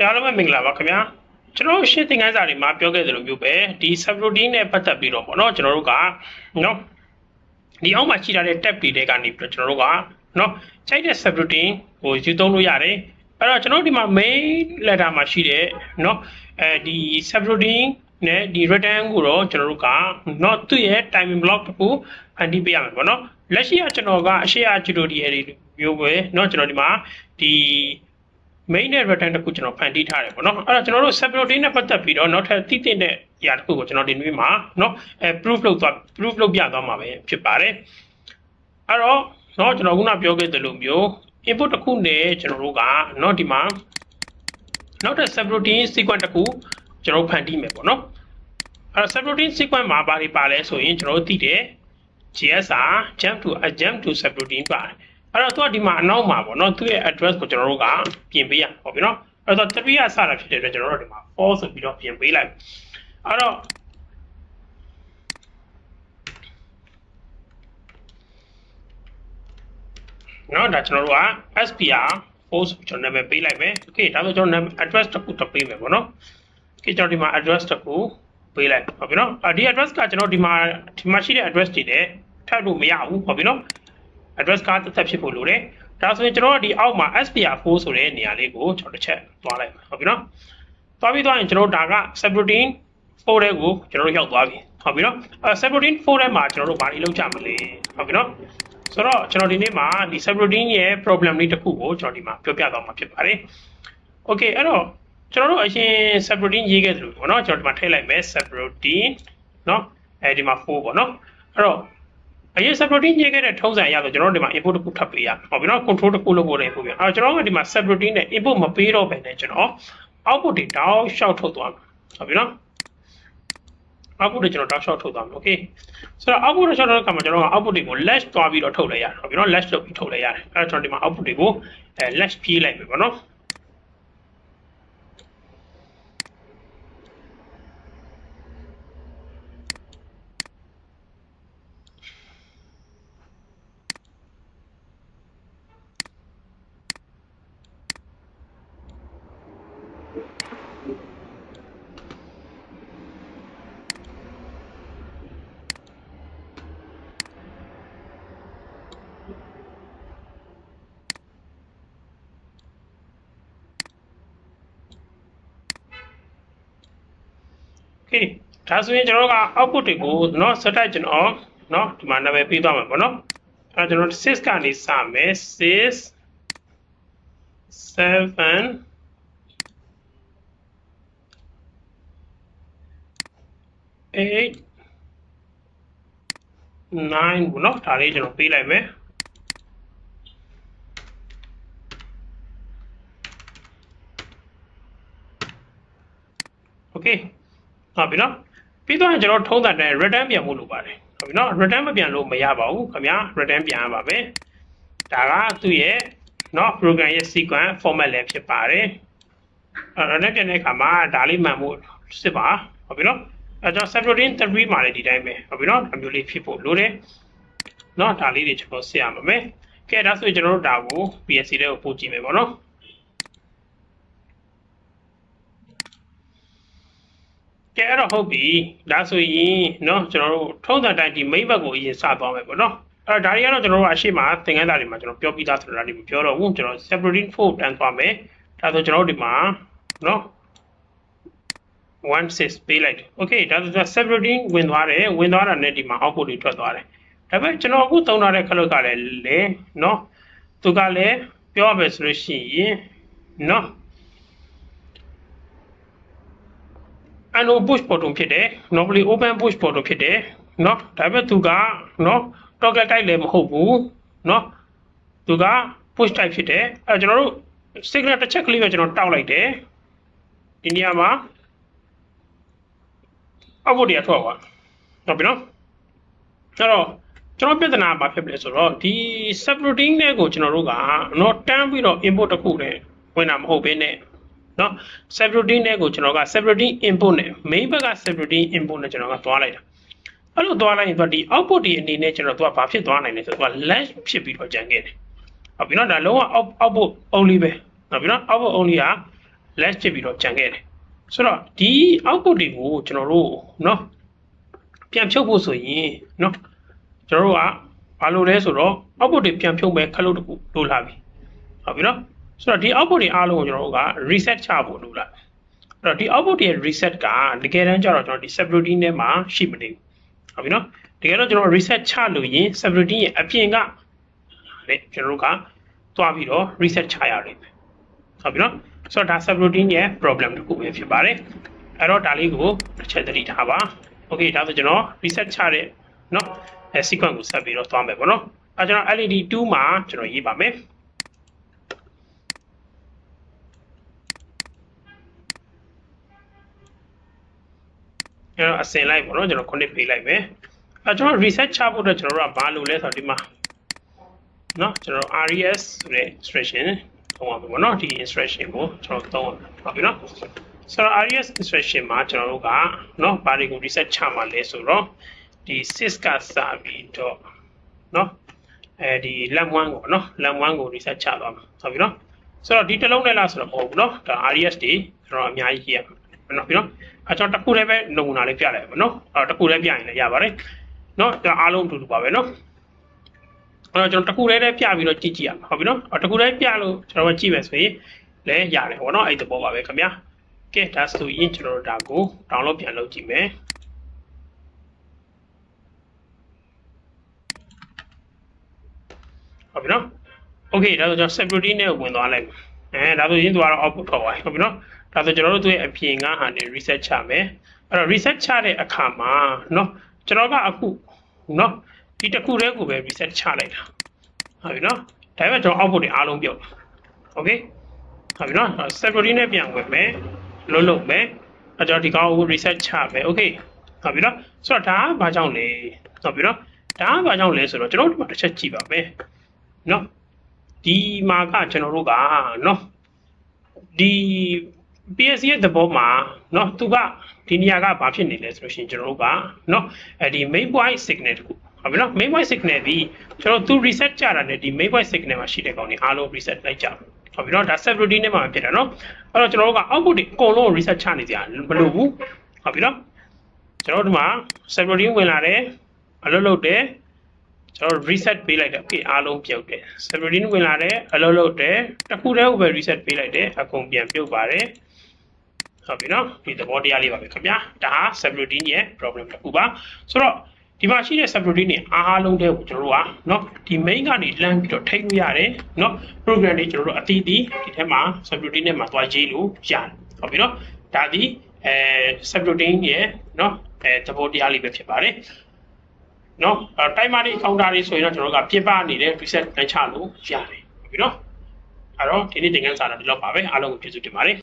အားလုံးပဲမင်္ဂလာပါခင်ဗျာကျွန်တော်တို့ရှင်းသင်ခန်းစာတွေမှာပြောခဲ့သလိုမျိုးပဲဒီ subroutine နဲ့ပတ်သက်ပြီးတော့ပေါ့နော်ကျွန်တော်တို့ကနော်ဒီအောက်မှာရှိထားတဲ့ tab တွေကနေပြီးတော့ကျွန်တော်တို့ကနော်ခြိုက်တဲ့ subroutine ကိုယူသုံးလို့ရတယ်အဲ့တော့ကျွန်တော်တို့ဒီမှာ main letter မှာရှိတဲ့နော်အဲဒီ subroutine နဲ့ဒီ return ကိုတော့ကျွန်တော်တို့ကနော်သူ့ရဲ့ timing block တစ်ခုဖန်တီးပေးရမယ်ပေါ့နော်လက်ရှိကကျွန်တော်ကအရှေ့အ tutorial တွေမျိုးပဲနော်ကျွန်တော်ဒီမှာဒီ main နဲ့ return တစ်ခုကျွန်တော်ဖန်တီးထားတယ်ပေါ့နော်အဲ့တော့ကျွန်တော်တို့ subroutine နဲ့ပတ်သက်ပြီးတော့နောက်ထပ်သိတဲ့နေရာတစ်ခုကိုကျွန်တော်ဒီနေ့မှာနော်အဲ proof လုပ်သွား proof လုပ်ပြသွားမှာပဲဖြစ်ပါတယ်အဲ့တော့နော်ကျွန်တော်ခုနပြောခဲ့သလိုမျိုး input တစ်ခုနဲ့ကျွန်တော်တို့ကနော်ဒီမှာနောက်ထပ် subroutine sequence တစ်ခုကျွန်တော်ဖန်တီးမယ်ပေါ့နော်အဲ့တော့ subroutine sequence မှာဘာတွေပါလဲဆိုရင်ကျွန်တော်တို့သိတယ် GSR jump to a jump to subroutine ပါတယ် အဲ့တော့သူကဒီမှာအနောက်မှာပေါ့နော်သူ့ရဲ့ address ကိုကျွန်တော်တို့ကပြင်ပေးရဟုတ်ပြီနော်အဲ့တော့3ရစတာဖြစ်တဲ့အတွက်ကျွန်တော်တို့ဒီမှာ 4ဆိုပြီးတော့ပြင်ပေးလိုက်အဲ့တော့နော်ဒါကျွန်တော်တို့က SPR 4ဆိုကျွန်တော်နာမည်ပေးလိုက်မယ်โอเคဒါဆိုကျွန်တော် address တစ်ခုတစ်ပေးမယ်ပေါ့နော်โอเคကျွန်တော်ဒီမှာ address တစ်ခုပေးလိုက်ဟုတ်ပြီနော်ဒီ address ကကျွန်တော်ဒီမှာဒီမှာရှိတဲ့ address တွေနဲ့ထပ်လို့မရဘူးဟုတ်ပြီနော် address ကတစ်သက်ဖြစ်ဖို့လိုတယ်ဒါဆိုရင်ကျွန်တော်တို့ဒီအောက်မှာ SPR4 ဆိုတဲ့နေရာလေးကိုကျွန်တော်တစ်ချက်သွားလိုက်မယ်ဟုတ်ပြီနော်သွားပြီးသွားရင်ကျွန်တော်တို့ဒါက subroutine 4တဲ့ကိုကျွန်တော်တို့ရောက်သွားပြီဟုတ်ပြီနော်အဲ subroutine 4တဲ့မှာကျွန်တော်တို့ဘာတွေလုပ်ကြမလဲဟုတ်ပြီနော်ဆိုတော့ကျွန်တော်ဒီနေ့မှာဒီ subroutine ရဲ့ problem လေးတစ်ခုကိုကျွန်တော်ဒီမှာပြောပြသွားမှာဖြစ်ပါတယ် okay အဲ့တော့ကျွန်တော်တို့အရင် subroutine ရေးခဲ့သလိုပေါ့နော်ကျွန်တော်ဒီမှာထည့်လိုက်မယ် subroutine နော်အဲဒီမှာ4ပေါ့နော်အဲ့တော့ အရင် subroutine ရေးခဲ့တဲ့ထုံးစံအရဆိုကျွန်တော်တို့ဒီမှာ input တစ်ခုထပ်ပေးရဟုတ်ပြီနော် control တစ်ခုလုပ်ဖို့လည်း input ပြန်အဲ့တော့ကျွန်တော်ကဒီမှာ subroutine နဲ့ input မပေးတော့ဘဲနဲ့ကျွန်တော် output တွေတောက်လျှောက်ထုတ်သွားမှာဟုတ်ပြီနော် output တွေကျွန်တော်တောက်လျှောက်ထုတ်သွားမှာ okay ဆိုတော့ output တွေလျှောက်ထုတ်တဲ့အခါမှာကျွန်တော်က output တွေကို lash သွားပြီးတော့ထုတ်လိုက်ရတယ်ဟုတ်ပြီနော် lash လုပ်ပြီးထုတ်လိုက်ရတယ်အဲ့တော့ကျွန်တော်ဒီမှာ output တွေကိုအဲ lash ပြေးလိုက်ပြီပေါ့နော် okay ဒါဆိုရင်ကျွန်တော်တို့က output တွေကိုเนาะ set ကျွန်တော်เนาะဒီမှာနာမည်ပေးသွားမှာပေါ့เนาะအဲကျွန်တော် sys ကနေစမယ် sys 7 8 9ဘူးเนาะဒါလေးကျွန်တော်ပေးလိုက်မယ် okay ဟုတ်ပြီနော်ပြီးတော့ကျွန်တော်ထုံးတာတဲ့ return ပြန်ဖို့လိုပါတယ်ဟုတ်ပြီနော် return မပြန်လို့မရပါဘူးခင်ဗျာ return ပြန်ရပါမယ်ဒါကသူ့ရဲ့နော် program ရဲ့ sequence format လည်းဖြစ်ပါတယ်အဲ့တော့ net ပြန်တဲ့အခါမှာဒါလေးမှန်ဖို့စစ်ပါဟုတ်ပြီနော်အဲ့တော့ subroutine 3မှာလည်းဒီတိုင်းပဲဟုတ်ပြီနော်အမျိုးလေးဖြစ်ဖို့လိုတယ်နော်ဒါလေးတွေကျွန်တော်ဆက်ရမှာမယ်ကဲဒါဆိုရင်ကျွန်တော်တို့ဒါကို PSC တွေကိုပို့ကြည့်မယ်ပေါ့နော် ကဲအဲ့တော့ဟုတ်ပြီဒါဆိုရင်เนาะကျွန်တော်တို့ထုံးစံတိုင်းဒီ main ဘက်ကိုအရင်စသွားမယ်ပေါ့နော်အဲ့တော့ဒါတွေကတော့ကျွန်တော်တို့အရှိမသင်ခန်းစာတွေမှာကျွန်တော်ပြောပြီးသားဆိုတာတွေမပြောတော့ဘူးကျွန်တော် separating 4တန်းသွားမယ်ဒါဆိုကျွန်တော်တို့ဒီမှာเนาะ16ပေးလိုက်တယ် okay ဒါဆိုကျွန်တော် separating ဝင်သွားတယ်ဝင်သွားတာနဲ့ဒီမှာ output တွေထွက်သွားတယ်ဒါပေမဲ့ကျွန်တော်အခုသုံးထားတဲ့ခလုတ်ကလည်းလေเนาะသူကလည်းပြောရမယ်ဆိုလို့ရှိရင်เนาะ undo push button ဖြစ်တယ် normally open push button ဖြစ်တယ်เนาะဒါပေမဲ့သူကเนาะ toggle type လည်းမဟုတ်ဘူးเนาะသူက push type ဖြစ်တယ်အဲကျွန်တော်တို့ signal တစ်ချက်ကလေးပဲကျွန်တော်တောက်လိုက်တယ်ဒီနေရာမှာ output တွေထွက်သွားဟုတ်ပြီနော်အဲ့တော့ကျွန်တော်ပြဿနာဘာဖြစ်လဲဆိုတော့ဒီ subroutine နဲ့ကိုကျွန်တော်တို့ကနော်တန်းပြီးတော့ input တစ်ခုနဲ့ဝင်တာမဟုတ်ဘဲနဲ့ နော် subroutine နဲ့ကိုကျွန်တော်က subroutine input နဲ့ main ဘက်က subroutine input နဲ့ကျွန်တော်ကသွားလိုက်တာအဲ့လိုသွားလိုက်ရင်သူကဒီ output ဒီအနေနဲ့ကျွန်တော်သူကဘာဖြစ်သွားနိုင်လဲဆိုတော့သူက lash ဖြစ်ပြီးတော့ကြံခဲ့တယ်ဟုတ်ပြီနော်ဒါလုံးဝ output only ပဲနော်ပြီနော် output only က lash ဖြစ်ပြီးတော့ကြံခဲ့တယ်ဆိုတော့ဒီ output တွေကိုကျွန်တော်တို့နော်ပြန်ဖြုတ်ဖို့ဆိုရင်နော်ကျွန်တော်တို့ကဘာလို့လဲဆိုတော့ output တွေပြန်ဖြုတ်မဲ့ခလုတ်တခုလိုလာပြီဟုတ်ပြီနော် ဆိုတော့ဒီ output တွေအားလုံးကိုကျွန်တော်တို့က reset ချဖို့လိုလာအဲ့တော့ဒီ output တွေရဲ့ reset ကတကယ်တမ်းကျတော့ကျွန်တော်ဒီ subroutine ထဲမှာရှိမနေဘူးဟုတ်ပြီเนาะတကယ်တော့ကျွန်တော် reset ချလို့ရင် subroutine ရဲ့အပြင်ကလေကျွန်တော်တို့ကသွားပြီးတော့ reset ချရလိမ့်မယ်ဟုတ်ပြီเนาะဆိုတော့ဒါ subroutine ရဲ့ problem တစ်ခုပဲဖြစ်ပါတယ်အဲ့တော့ဒါလေးကိုတစ်ချက်သတိထားပါ okay ဒါဆိုကျွန်တော် reset ချတဲ့เนาะအဲ sequence ကိုဆက်ပြီးတော့သွားမယ်ပေါ့နော်အဲကျွန်တော် LED 2မှာကျွန်တော်ရေးပါမယ် အဲ့တော့အစင်လိုက်ပေါ့နော်ကျွန်တော် connect ပေးလိုက်မယ်အဲကျွန်တော် reset ချဖို့အတွက်ကျွန်တော်တို့ကဘာလုပ်လဲဆိုတော့ဒီမှာเนาะကျွန်တော် RES ဆိုတဲ့ instruction သုံးရမှာပေါ့နော်ဒီ instruction ကိုကျွန်တော်သုံးရမှာဟုတ်ပြီနော်ဆိုတော့ RES instruction မှာကျွန်တော်တို့ကเนาะဘာတွေကို reset ချမှာလဲဆိုတော့ဒီ sys ကစပြီးတော့เนาะအဲဒီ lam 1ကိုเนาะ lam 1ကို reset ချသွားမှာဟုတ်ပြီနော်ဆိုတော့ဒီတစ်လုံးနဲ့လားဆိုတော့မဟုတ်ဘူးเนาะဒါ RES တွေကျွန်တော်အများကြီးရေးရမှာနော်ပြီနော် အဲကျွန်တော်တစ်ခုတည်းပဲနမူနာလေးပြလိုက်ပါနော်အဲတစ်ခုတည်းပြရင်လည်းရပါတယ်နော်ဒါအားလုံးအတူတူပါပဲနော်အဲ့တော့ကျွန်တော်တစ်ခုတည်းတည်းပြပြီးတော့ကြည့်ကြည့်ရမှာဟုတ်ပြီနော်တစ်ခုတည်းပြလို့ကျွန်တော်ကကြည့်မယ်ဆိုရင်လည်းရတယ်ပေါ့နော်အဲ့ဒီဘောပါပဲခင်ဗျာကဲဒါဆိုရင်ကျွန်တော်ဒါကို download ပြန်လုပ်ကြည့်မယ်ဟုတ်ပြီနော် okay ဒါဆိုကျွန်တော် security နဲ့ဝင်သွားလိုက်ပါ အဲဒါဆိုရင်သူကတော့ output ထွက်သွားပြီဟုတ်ပြီနော်ဒါဆိုကျွန်တော်တို့သူ့ရဲ့အပြင်ကဟာနေ reset ချမယ်အဲ့တော့ reset ချတဲ့အခါမှာเนาะကျွန်တော်ကအခုเนาะဒီတစ်ခုတည်းကိုပဲ reset ချလိုက်တာဟုတ်ပြီနော်ဒါပေမဲ့ကျွန်တော် output တွေအားလုံးပြုတ်โอเคဟုတ်ပြီနော် subroutine နဲ့ပြန်ဝင်မယ်လုံးလုံးမယ်အဲကျွန်တော်ဒီကောင်ကို reset ချမယ်โอเคဟုတ်ပြီနော်ဆိုတော့ဒါကဘာကြောင့်လဲဟုတ်ပြီနော်ဒါကဘာကြောင့်လဲဆိုတော့ကျွန်တော်တို့ဒီမှာတစ်ချက်ကြည့်ပါမယ်နော် ဒီမှာကကျွန်တော်တို့ကနော်ဒီ PSC ရဲ့သဘောမှာเนาะသူကဒီနေရာကဘာဖြစ်နေလဲဆိုလို့ရှိရင်ကျွန်တော်တို့ကเนาะအဲဒီ main point signal တခုဟုတ်ပြီနော် main point signal ဒီကျွန်တော်သူ reset ကြတာနဲ့ဒီ main point signal မှာရှိတဲ့ကောင်တွေအားလုံး reset လိုက်ကြဟုတ်ပြီနော်ဒါ subroutine နဲ့မှဖြစ်တာနော်အဲ့တော့ကျွန်တော်တို့က output တွေအကုန်လုံး reset ချနေကြမလို့ဘူးဟုတ်ပြီနော်ကျွန်တော်တို့ဒီမှာ subroutine ဝင်လာတယ်အလုပ်လုပ်တယ် ကျွန်တော် reset ပေးလိုက်တယ် okay အားလုံးပြုတ်တယ် subroutine ဝင်လာတယ်အလုပ်လုပ်တယ်တစ်ခုတည်းကိုပဲ reset ပေးလိုက်တယ်အကုန်ပြန်ပြုတ်ပါတယ်ဟုတ်ပြီနော်ဒီသဘောတရားလေးပါပဲခင်ဗျာဒါဟာ subroutine ရဲ့ problem တစ်ခုပါဆိုတော့ဒီမှာရှိတဲ့ subroutine တွေအားလုံးတည်းကိုကျွန်တော်တို့ကเนาะဒီ main ကနေလမ်းပြီးတော့ထိလို့ရတယ်เนาะ program တွေကျွန်တော်တို့အသီးသီးဒီထဲမှာ subroutine နဲ့မှာသွားရေးလို့ရတယ်ဟုတ်ပြီเนาะဒါဒီအဲ subroutine ရဲ့เนาะအဲသဘောတရားလေးပဲဖြစ်ပါတယ် နော်တိုင်းမာတွေကောင်တာတွေဆိုရင်တော့ကျွန်တော်တို့ကပြင်ပနေတဲ့ preset တိုင်းချလို့ရတယ်ဟုတ်ပြီနော်အဲ့တော့ဒီနေ့သင်ခန်းစာတော့ဒီလောက်ပါပဲအားလုံးကိုကျေးဇူးတင်ပါတယ်